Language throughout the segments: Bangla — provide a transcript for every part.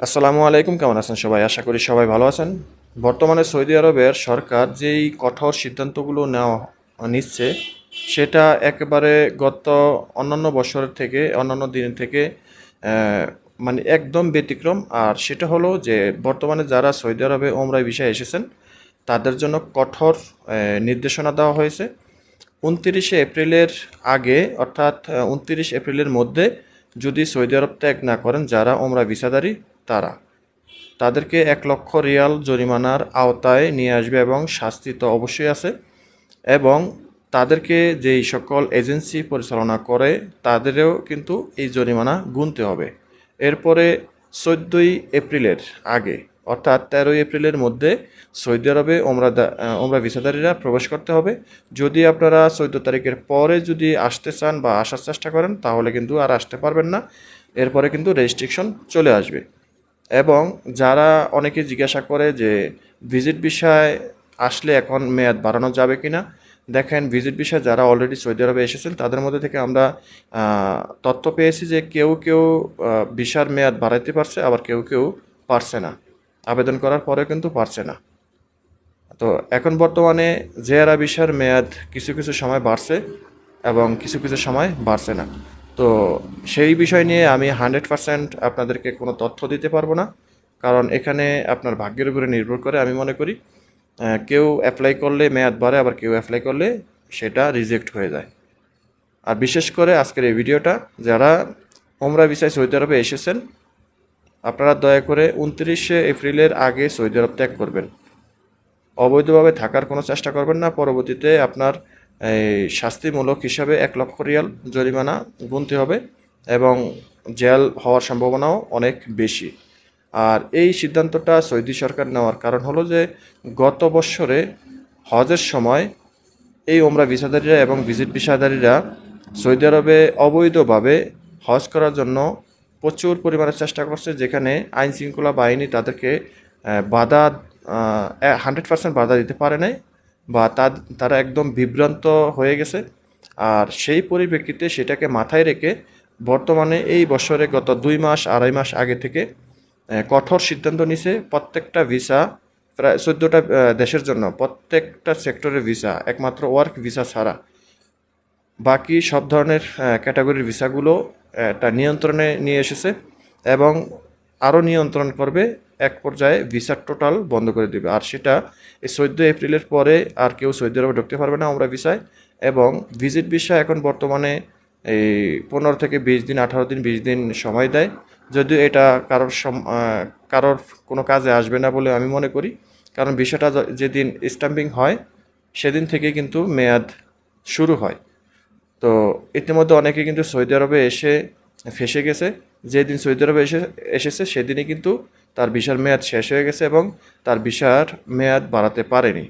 আসসালামু আলাইকুম, কেমন আছেন সবাই? আশা করি সবাই ভালো আছেন। বর্তমানে সৌদি আরবের সরকার যেই কঠোর সিদ্ধান্তগুলো নেওয়া নিচ্ছে, সেটা একেবারে গত অন্যান্য বছরের থেকে, অন্যান্য দিন থেকে মানে একদম ব্যতিক্রম। আর সেটা হলো যে, বর্তমানে যারা সৌদি আরবে ওমরাই বিষয়ে এসেছেন, তাদের জন্য কঠোর নির্দেশনা দেওয়া হয়েছে। উনত্রিশে এপ্রিলের আগে, অর্থাৎ উনত্রিশ এপ্রিলের মধ্যে যদি সৌদি আরব ত্যাগ না করেন, যারা ওমরা ভিসাদারি তারা। তাদেরকে এক লক্ষ রিয়াল জরিমানার আওতায় নিয়ে আসবে এবং শাস্তি তো অবশ্যই আছে এবং তাদেরকে যেই সকল এজেন্সি পরিচালনা করে, তাদেরও কিন্তু এই জরিমানা গুনতে হবে। এরপরে চোদ্দোই এপ্রিলের আগে, অর্থাৎ তেরোই এপ্রিলের মধ্যে সৌদি আরবে ওমরা ওমরা ভিসাদারীরা প্রবেশ করতে হবে। যদি আপনারা চোদ্দ তারিখের পরে যদি আসতে চান বা আসার চেষ্টা করেন, তাহলে কিন্তু আর আসতে পারবেন না। এরপরে কিন্তু রেজিস্ট্রিকশন চলে আসবে। এবং যারা অনেকে জিজ্ঞাসা করে যে ভিজিট বিষয় আসলে এখন মেয়াদ বাড়ানো যাবে কি না দেখেন ভিজিট বিষয়ে যারা অলরেডি সৌদি আরবে এসেছেন, তাদের মধ্যে থেকে আমরা তথ্য পেয়েছি যে কেউ কেউ ভিসার মেয়াদ বাড়াইতে পারছে, আবার কেউ কেউ পারছে না। আবেদন করার পরেও কিন্তু পারছে না। তো এখন বর্তমানে জেআরা ভিসার মেয়াদ কিছু কিছু সময় বাড়ছে এবং কিছু কিছু সময় বাড়ছে না। তো সেই বিষয় নিয়ে আমি হান্ড্রেড পারসেন্ট আপনাদেরকে কোনো তথ্য দিতে পারব না। কারণ এখানে আপনার ভাগ্যের উপরে নির্ভর করে আমি মনে করি কেউ অ্যাপ্লাই করলে, মেয়াদ বাড়ে, আবার কেউ অ্যাপ্লাই করলে সেটা রিজেক্ট হয়ে যায়। আর বিশেষ করে আজকের এই ভিডিওটা, যারা ওমরা ভিসায় সৌদি আরবে এসেছেন, আপনারা দয়া করে উনত্রিশে এপ্রিলের আগে সৌদি আরব ত্যাগ করবেন। অবৈধভাবে থাকার কোনো চেষ্টা করবেন না, পরবর্তীতে আপনার শাস্তিমূলক হিসাবে এক লক্ষ রিয়াল জরিমানা গুনতে হবে এবং জেল হওয়ার সম্ভাবনাও অনেক বেশি। আর এই সিদ্ধান্তটা সৌদি সরকার নেওয়ার কারণ হলো যে, গত বছরে হজের সময় এই ওমরা ভিসাদারীরা এবং ভিজিট ভিসাদারীরা সৌদি আরবে অবৈধভাবে হজ করার জন্য প্রচুর পরিমাণে চেষ্টা করছে, যেখানে আইন শৃঙ্খলা বাহিনী তাদেরকে বাধা হান্ড্রেড পার্সেন্ট বাধা দিতে পারে নাই। বা তারা একদম বিভ্রান্ত হয়ে গেছে। আর সেই পরিপ্রেক্ষিতে সেটাকে মাথায় রেখে বর্তমানে এই বছরে গত দুই মাস, আড়াই মাস আগে থেকে কঠোর সিদ্ধান্ত নিছে প্রত্যেকটা ভিসা প্রায় চোদ্দোটা দেশের জন্য। প্রত্যেকটা সেক্টরের ভিসা, একমাত্র ওয়ার্ক ভিসা ছাড়া। বাকি সব ধরনের ক্যাটাগরির ভিসাগুলো একটা নিয়ন্ত্রণে নিয়ে এসেছে এবং আরও নিয়ন্ত্রণ করবে এক পর্যায়ে ভিসার টোটাল বন্ধ করে দেবে। আর সেটা এই চোদ্দ এপ্রিলের পরে আর কেউ সৌদি আরবে ঢুকতে পারবে না আমরা ভিসায়। এবং ভিজিট ভিসা এখন বর্তমানে এই পনেরো থেকে বিশ দিন, আঠারো দিন, বিশ দিন সময় দেয়। যদিও এটা কারোর সম- কারোর কোনো কাজে আসবে না বলে আমি মনে করি। কারণ ভিসাটা যেদিন স্ট্যাম্পিং হয়, সেদিন থেকে কিন্তু মেয়াদ শুরু হয়। তো ইতিমধ্যে অনেকে কিন্তু সৌদি আরবে এসে ফেসে গেছে। যেদিন সৌদি আরবে এসে এসেছে, সেদিনই কিন্তু তার ভিসার মেয়াদ শেষ হয়ে গেছে এবং তার ভিসার মেয়াদ বাড়াতে পারেনি।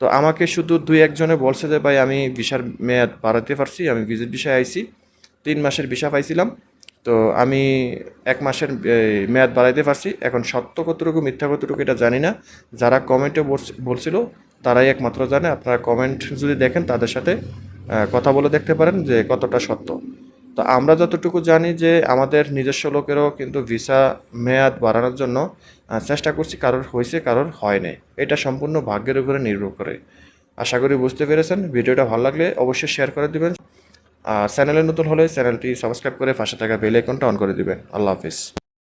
তো আমাকে শুধু দুই একজনে বলছে যে, ভাই, আমি ভিসার মেয়াদ বাড়াতে পারছি, আমি ভিজিট ভিসায় আইছি। তিন মাসের ভিসা পাইছিলাম। তো আমি এক মাসের মেয়াদ বাড়াইতে পারছি। এখন সত্য কতটুকু, মিথ্যা কতটুকু এটা জানি না। যারা কমেন্টে বলছিল, তারাই একমাত্র জানে। আপনারা কমেন্ট যদি দেখেন, তাদের সাথে কথা বলে দেখতে পারেন যে কতটা সত্য। তো আমরা যতটুকু জানি যে আমাদের নিজস্ব লোকেরও কিন্তু ভিসা মেয়াদ বাড়ানোর জন্য চেষ্টা করছি কারোর হয়েছে, কারোর হয় নাই। এটা সম্পূর্ণ ভাগ্যের উপরে নির্ভর করে। আশা করি বুঝতে পেরেছেন। ভিডিওটা ভালো লাগলে অবশ্যই শেয়ার করে দেবেন। আর চ্যানেলে নতুন হলে চ্যানেলটি সাবস্ক্রাইব করে পাশে থাকা বেল আইকনটা অন করে দিবেন। আল্লাহ হাফিজ।